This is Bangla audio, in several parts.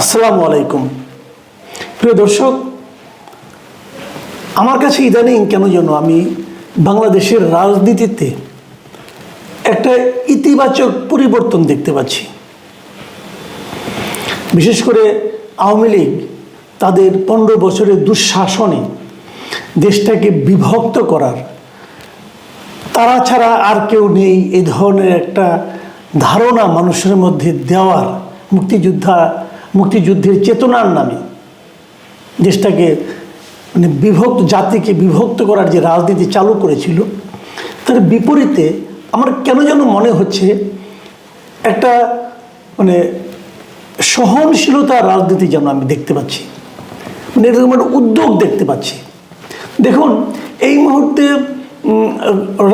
আসসালামু আলাইকুম। প্রিয় দর্শক, আমার কাছে ইদানিং কেন যেন আমি বাংলাদেশের রাজনীতিতে একটা ইতিবাচক পরিবর্তন দেখতে পাচ্ছি। বিশেষ করে আওয়ামী লীগ তাদের পনেরো বছরের দুঃশাসনে দেশটাকে বিভক্ত করার, তারা ছাড়া আর কেউ নেই এই ধরনের একটা ধারণা মানুষের মধ্যে দেওয়ার মুক্তিযোদ্ধা মুক্তিযুদ্ধের চেতনার নামে দেশটাকে মানে বিভক্ত, জাতিকে বিভক্ত করার যে রাজনীতি চালু করেছিল, তার বিপরীতে আমার কেন যেন মনে হচ্ছে একটা মানে সহনশীলতার রাজনীতি যেন আমি দেখতে পাচ্ছি। মানে এরকম একটা উদ্যোগ দেখতে পাচ্ছি। দেখুন, এই মুহূর্তে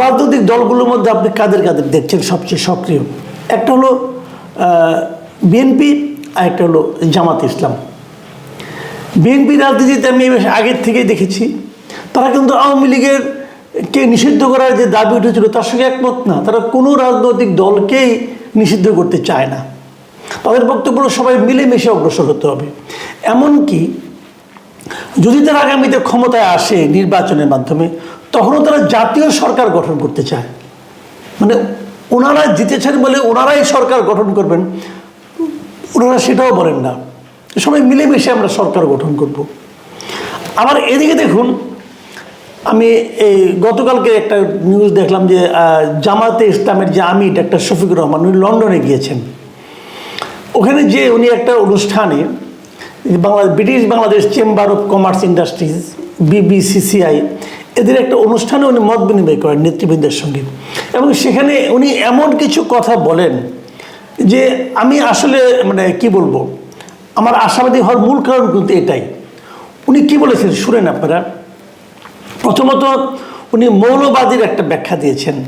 রাজনৈতিক দলগুলোর মধ্যে আপনি কাদের কাদের দেখছেন সবচেয়ে সক্রিয়? একটা হলো বিএনপি আর একটা হলো জামাত ইসলাম। বিএনপি রাজনীতিতে আমি বেশ আগের থেকেই দেখেছি। তারা কিন্তু আওয়ামী লীগের কে নিষিদ্ধ করার যে দাবি উঠেছিল তার সঙ্গে একমত না। তারা কোনো রাজনৈতিক দলকেই নিষিদ্ধ করতে চায় না। তাদের বক্তব্য সবাই মিলেমিশে অগ্রসর হতে হবে। এমনকি যদি তারা আগামীতে ক্ষমতায় আসে নির্বাচনের মাধ্যমে, তখনও তারা জাতীয় সরকার গঠন করতে চায়। মানে ওনারা জিতেছেন বলে ওনারাই সরকার গঠন করবেন ওনারা সেটাও বলেন না। সবাই মিলেমিশে আমরা সরকার গঠন করব। আবার এদিকে দেখুন, আমি এই গতকালকে একটা নিউজ দেখলাম যে জামাতে ইসলামের যে আমির একটা শফিকুর রহমান, উনি লন্ডনে গিয়েছেন। ওখানে যে উনি একটা অনুষ্ঠানে Bangla British Bangladesh chamber of commerce industries BBCCI এদের একটা অনুষ্ঠানে উনি মত বিনিময় করেন নেতৃবৃন্দের সঙ্গে। এবং সেখানে উনি এমন কিছু কথা বলেন যে আমি আসলে মানে কি বলব, আমার আশাবাদী হওয়ার মূল কারণ কিন্তু এটাই। উনি কি বলেছেন শুনেন আপনারা? প্রথমত উনি মৌলবাদীর একটা ব্যাখ্যা দিয়েছেন।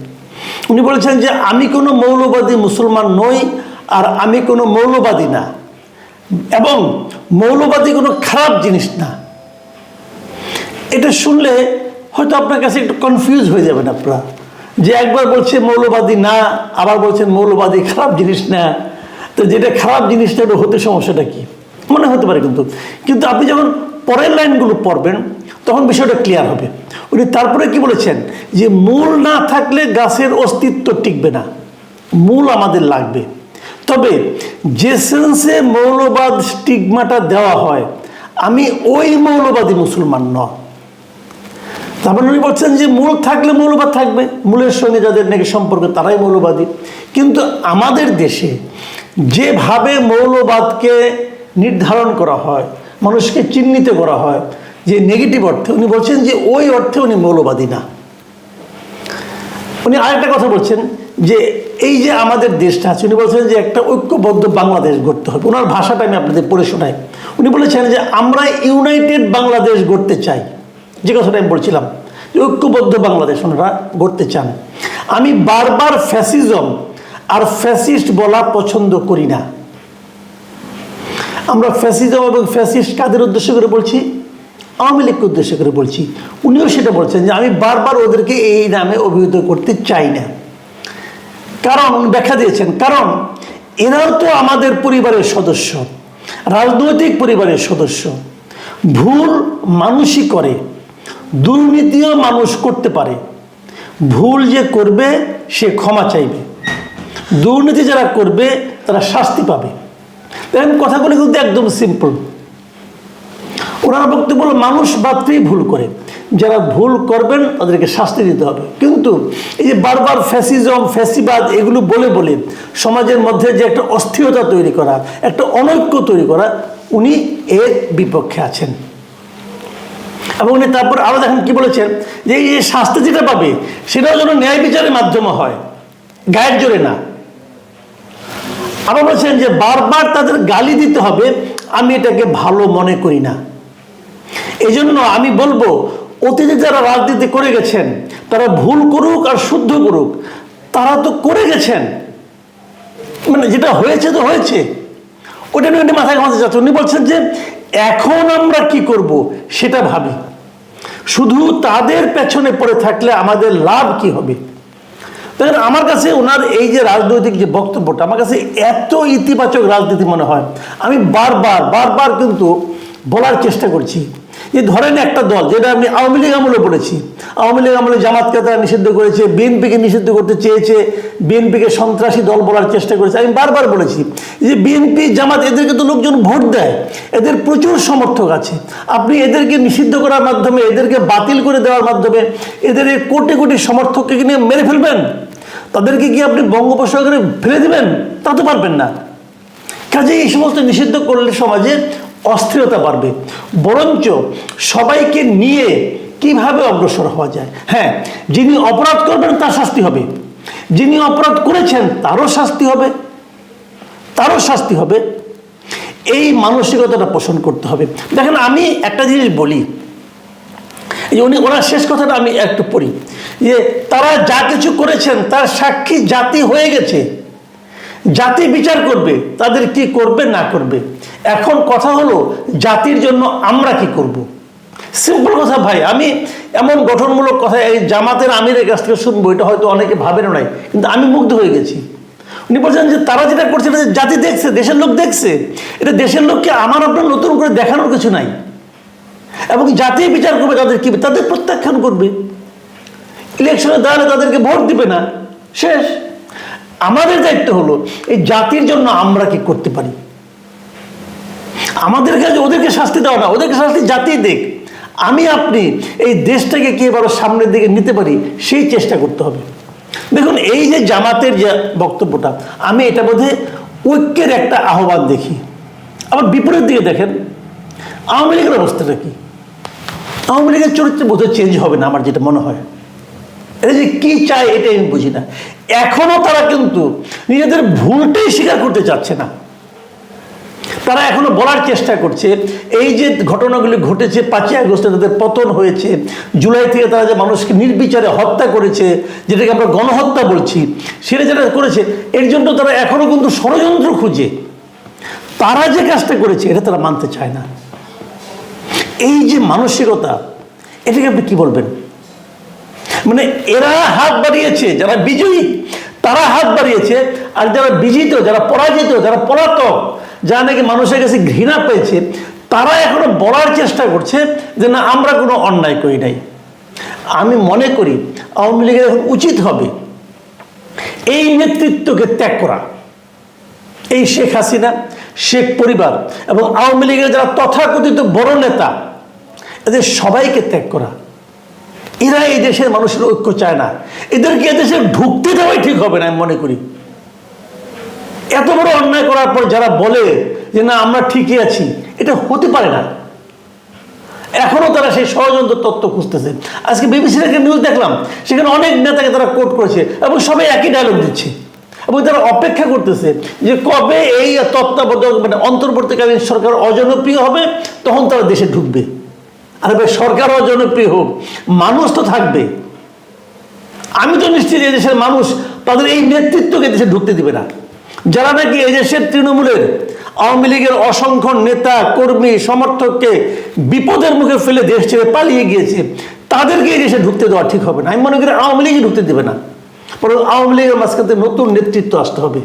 উনি বলেছেন যে, আমি কোনো মৌলবাদী মুসলমান নই আর আমি কোনো মৌলবাদী না। এবং মৌলবাদী কোনো খারাপ জিনিস না। এটা শুনলে হয়তো আপনার কাছে একটু কনফিউজ হয়ে যাবেন আপনারা। যে একবার বলছে মৌলবাদী না, আবার বলছেন মৌলবাদী খারাপ জিনিস না, তো যেটা খারাপ জিনিসটা হতে সমস্যাটা কি? মনে হতে পারে কিন্তু। কিন্তু আপনি যখন পরের লাইনগুলো পড়বেন, তখন বিষয়টা ক্লিয়ার হবে। উনি তারপরে কি বলেছেন? যে মূল না থাকলে গাছের অস্তিত্ব টিকবে না। মূল আমাদের লাগবে। তবে যে সেন্সে মৌলবাদ স্টিগমাটা দেওয়া হয়, আমি ওই মৌলবাদী মুসলমান নয়। তারপর উনি বলছেন যে মূল থাকলে মৌলবাদ থাকবে। মূলের সঙ্গে যাদের নাকি সম্পর্ক, তারাই মৌলবাদী। কিন্তু আমাদের দেশে যেভাবে মৌলবাদকে নির্ধারণ করা হয়, মানুষকে চিহ্নিত করা হয়, যে নেগেটিভ অর্থে, উনি বলছেন যে ওই অর্থে উনি মৌলবাদী না। উনি আরেকটা কথা বলছেন যে এই যে আমাদের দেশটা আছে, উনি বলছেন যে একটা ঐক্যবদ্ধ বাংলাদেশ গড়তে হবে। ওনার ভাষাটা আমি আপনাদের পড়ে শোনাই। উনি বলেছেন যে আমরা ইউনাইটেড বাংলাদেশ গড়তে চাই। যে কথাটা আমি বলছিলাম, যে ঐক্যবদ্ধ বাংলাদেশ ওনারা গড়তে চান। আমি বারবার ফ্যাসিজম আর ফ্যাসিস্ট বলা পছন্দ করি না। আমরা ফ্যাসিজম এবং ফ্যাসিস্ট কাদের উদ্দেশ্য করে বলছি? আওয়ামী লীগকে উদ্দেশ্য করে বলছি। উনিও সেটা বলছেন যে আমি বারবার ওদেরকে এই নামে অভিহিত করতে চাই না। কারণ, উনি ব্যাখ্যা দিয়েছেন, কারণ এরাও তো আমাদের পরিবারের সদস্য, রাজনৈতিক পরিবারের সদস্য। ভুল মানুষই করে। দুর্নীতিও মানুষ করতে পারে। ভুল যে করবে, সে ক্ষমা চাইবে। দুর্নীতি যারা করবে, তারা শাস্তি পাবে। দেখেন, কথাগুলো কিন্তু একদম সিম্পল ওনার বক্তব্য হলো, মানুষ মাত্রই ভুল করে। যারা ভুল করবেন, তাদেরকে শাস্তি দিতে হবে। কিন্তু এই যে বারবার ফ্যাসিজম ফ্যাসিবাদ, এগুলো বলে বলে সমাজের মধ্যে যে একটা অস্থিরতা তৈরি করা, একটা অনৈক্য তৈরি করা, উনি এর বিপক্ষে আছেন। এবং উনি তারপর আরও দেখেন কি বলেছেন, যে এই শাস্তি যেটা পাবে, সেটাও যেন ন্যায় বিচারের মাধ্যমে হয়। গায়ের জোরে না। আবার বলছেন যে বারবার তাদের গালি দিতে হবে, আমি এটাকে ভালো মনে করি না। এই জন্য আমি বলব, অতীতে যারা রাজনীতি করে গেছেন, তারা ভুল করুক আর শুদ্ধ করুক, তারা তো করে গেছেন। মানে যেটা হয়েছে তো হয়েছে। ওটা নিয়ে মাথায় ঘামাতে চাচ্ছে উনি বলছেন যে এখন আমরা কি করব সেটা ভাবি। শুধু তাদের পেছনে পড়ে থাকলে আমাদের লাভ কি হবে? দেখেন আমার কাছে ওনার এই যে রাজনৈতিক যে বক্তব্যটা, আমার কাছে এত ইতিবাচক রাজনীতি মনে হয়। আমি বারবার বারবার কিন্তু বলার চেষ্টা করছি। যে ধরেন একটা দল, যেটা আমি আওয়ামী লীগ আমলে বলেছি আওয়ামী লীগ আমলে জামাতকে তারা নিষিদ্ধ করেছে, বিএনপিকে নিষিদ্ধ করতে চেয়েছে, বিএনপিকে সন্ত্রাসী দল বলার চেষ্টা করেছে। আমি বারবার বলেছি যে বিএনপি জামাত, এদেরকে তো লোকজন ভোট দেয়, এদের প্রচুর সমর্থক আছে। আপনি এদেরকে নিষিদ্ধ করার মাধ্যমে, এদেরকে বাতিল করে দেওয়ার মাধ্যমে, এদের এই কোটি কোটি সমর্থককে নিয়ে মেরে ফেলবেন? তাদেরকে কি আপনি বঙ্গোপসাগরে ফেলে দেবেন? তা তো পারবেন না। কাজে এই সমস্ত নিষিদ্ধ করলে সমাজে অস্থিরতা বাড়বে। বরঞ্চ সবাইকে নিয়ে কীভাবে অগ্রসর হওয়া যায়? হ্যাঁ যিনি অপরাধ করবেন তার শাস্তি হবে। যিনি অপরাধ করেছেন তারও শাস্তি হবে। তারও শাস্তি হবে। এই মানসিকতাটা পোষণ করতে হবে। দেখেন, আমি একটা জিনিস বলি। যে উনি, ওনার শেষ কথাটা আমি একটু পড়ি। যে তারা যা কিছু করেছেন, তার সাক্ষী জাতি হয়ে গেছে। জাতি বিচার করবে, তাদের কি করবে, না করবে। এখন কথা হলো, জাতির জন্য আমরা কি করব। সিম্পল কথা ভাই, আমি এমন গঠনমূলক কথা, এই জামাতের আমিরের কাছ থেকে শুনব, এটা হয়তো অনেকে ভাবেনও নাই, কিন্তু আমি মুগ্ধ হয়ে গেছি। উনি বলছেন যে, তারা যেটা করছে, এটা জাতি দেখছে, দেশের লোক দেখছে, এটা দেশের লোককে আমার আপনার নতুন করে দেখানোর কিছু নাই। এবং জাতি বিচার করবে তাদের কি, তাদের প্রত্যাখ্যান করবে। ইলেকশনে দাঁড়ালে তাদেরকে ভোট দিবে না, শেষ। আমাদের দায়িত্ব হলো, এই জাতির জন্য আমরা কি করতে পারি? আমাদের কাছে ওদেরকে শাস্তি দেওয়া না, ওদেরকে শাস্তি জাতি দেখ আমি, আপনি এই দেশটাকে কি এবার সামনের দিকে নিতে পারি? সেই চেষ্টা করতে হবে। দেখুন, এই যে জামাতের যে বক্তব্যটা, আমি এটা বোধহয় ঐক্যের একটা আহ্বান দেখি। আবার বিপরীত দিকে দেখেন, আওয়ামী লীগের অবস্থাটা কি? আওয়ামী লীগের চরিত্র বোধহয় চেঞ্জ হবে না আমার যেটা মনে হয়। এটা যে কি চায় এটা আমি বুঝি না। এখনও তারা কিন্তু নিজেদের ভুলটাই স্বীকার করতে চাচ্ছে না। তারা এখনও বলার চেষ্টা করছে, এই যে ঘটনাগুলি ঘটেছে পাঁচই আগস্টে তাদের পতন হয়েছে, জুলাই থেকে তারা যে মানুষকে নির্বিচারে হত্যা করেছে, যেটাকে আমরা গণহত্যা বলছি, সেটা যেটা করেছে, এর জন্য তারা এখনও কিন্তু ষড়যন্ত্র খুঁজে। তারা যে কাজটা করেছে, এটা তারা মানতে চায় না। এই যে মানসিকতা, এটাকে আপনি কি বলবেন? মানে এরা হাত বাড়িয়েছে, যারা বিজয়ী, তারা হাত বাড়িয়েছে, আর যারা বিজিত, যারা পরাজিত, যারা পলাতক যারা নাকি মানুষের কাছে ঘৃণা পেয়েছে, তারা এখনও বলার চেষ্টা করছে যে না, আমরা কোনো অন্যায় করি নাই। আমি মনে করি আওয়ামী লীগের এখন উচিত হবে এই নেতৃত্বকে ত্যাগ করা। এই শেখ হাসিনা, শেখ পরিবার এবং আওয়ামী লীগের যারা তথাকথিত বড় নেতা, এদের সবাইকে ত্যাগ করা। এরা এই দেশের মানুষের ঐক্য চায় না। এদেরকে এদেশে ঢুকতে দেওয়াই ঠিক হবে না, আমি মনে করি। এত বড় অন্যায় করার পর যারা বলে যে না, আমরা ঠিকই আছি, এটা হতে পারে না। এখনও তারা সেই ষড়যন্ত্র তত্ত্ব খুঁজতেছে। আজকে বিবিসির একটা নিউজ দেখলাম, সেখানে অনেক নেতাকে তারা কোট করেছে এবং সবাই একই ডায়লগ দিচ্ছে। এবং তারা অপেক্ষা করতেছে যে কবে এই তত্ত্বাবধায়ক মানে অন্তর্বর্তীকালীন সরকার অজনপ্রিয় হবে, তখন তারা দেশে ঢুকবে। আরে ভাই, সরকার অজনপ্রিয় হোক, মানুষ তো থাকবে। আমি তো নিশ্চিত দেশের মানুষ তাদের এই নেতৃত্বকে দেশে ঢুকতে দিবে না। যারা নাকি এই দেশের তৃণমূলের আওয়ামী লীগের অসংখ্য নেতা, কর্মী, সমর্থককে বিপদের মুখে ফেলে দেশ ছেড়ে পালিয়ে গিয়েছে, তাদেরকে এই দেশে ঢুকতে দেওয়া ঠিক হবে না। আমি মনে করি আওয়ামী লীগই ঢুকতে দেবে না। বরং আওয়ামী লীগের মাঝখানে নতুন নেতৃত্ব আসতে হবে।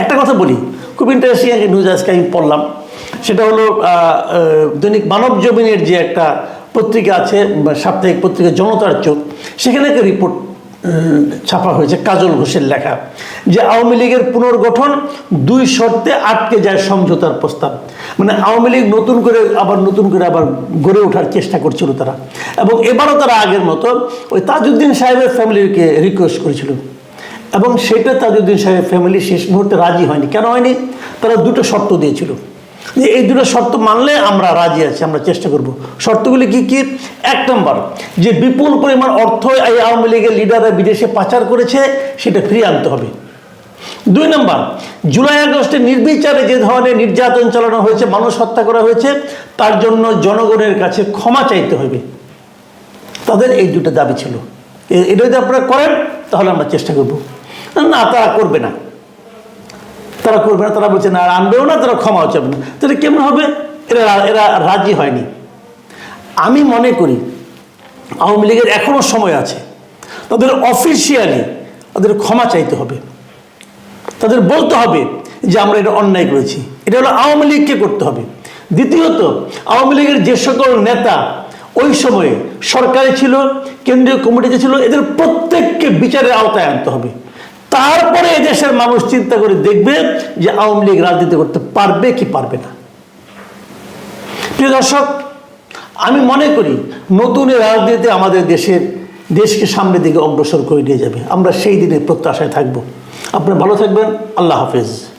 একটা কথা বলি, খুব ইন্টারেস্টিং একটা নিউজ আজকে আমি পড়লাম। সেটা হলো দৈনিক মানব জমিনের যে একটা পত্রিকা আছে, সাপ্তাহিক পত্রিকা জনতার চোখ, সেখানে একটা রিপোর্ট ছাপা হয়েছে কাজল ঘোষের লেখা, যে আওয়ামী লীগের পুনর্গঠন দুই শর্তে আটকে যায় সমঝোতার প্রস্তাব। মানে আওয়ামী লীগ নতুন করে, আবার নতুন করে আবার গড়ে ওঠার চেষ্টা করছিল তারা। এবং এবারও তারা আগের মতো ওই তাজউদ্দিন সাহেবের ফ্যামিলিকে রিকোয়েস্ট করেছিল। এবং সেটা তাজউদ্দিন সাহেব ফ্যামিলি শেষ মুহূর্তে রাজি হয়নি। কেন হয়নি? তারা দুটো শর্ত দিয়েছিল। যে এই দুটো শর্ত মানলে আমরা রাজি আছি, আমরা চেষ্টা করব। শর্তগুলি কি কি? এক নম্বর, যে বিপুল পরিমাণ অর্থ এই আওয়ামী লীগের লিডাররা বিদেশে পাচার করেছে, সেটা ফিরিয়ে আনতে হবে। দুই নম্বর, জুলাই আগস্টে নির্বিচারে যে ধরনের নির্যাতন চালানো হয়েছে, মানুষ হত্যা করা হয়েছে, তার জন্য জনগণের কাছে ক্ষমা চাইতে হবে। তাদের এই দুটো দাবি ছিল। এটা যদি আপনারা করেন, তাহলে আমরা চেষ্টা করব। না তারা করবে না। তারা করবে না, তারা বলছে, না আর আনবেও না, তারা ক্ষমাও চাবে না। তাহলে কেমন হবে? এরা এরা রাজি হয়নি। আমি মনে করি, আওয়ামী লীগের এখনও সময় আছে। তাদের অফিসিয়ালি তাদের ক্ষমা চাইতে হবে। তাদের বলতে হবে যে, আমরা এটা অন্যায় করেছি। এটা হলো আওয়ামী লীগকে করতে হবে। দ্বিতীয়ত, আওয়ামী লীগের যে সকল নেতা ওই সময়ে সরকারে ছিল, কেন্দ্রীয় কমিটিতে ছিল, এদের প্রত্যেককে বিচারের আওতায় আনতে হবে। তারপরে এদেশের মানুষ চিন্তা করে দেখবে যে আওয়ামী লীগ রাজনীতি করতে পারবে কি পারবে না। প্রিয় দর্শক, আমি মনে করি নতুন রাজনীতি আমাদের দেশের, দেশকে সামনের দিকে অগ্রসর করে নিয়ে যাবে। আমরা সেই দিনের প্রত্যাশায় থাকব। আপনারা ভালো থাকবেন। আল্লাহ হাফেজ।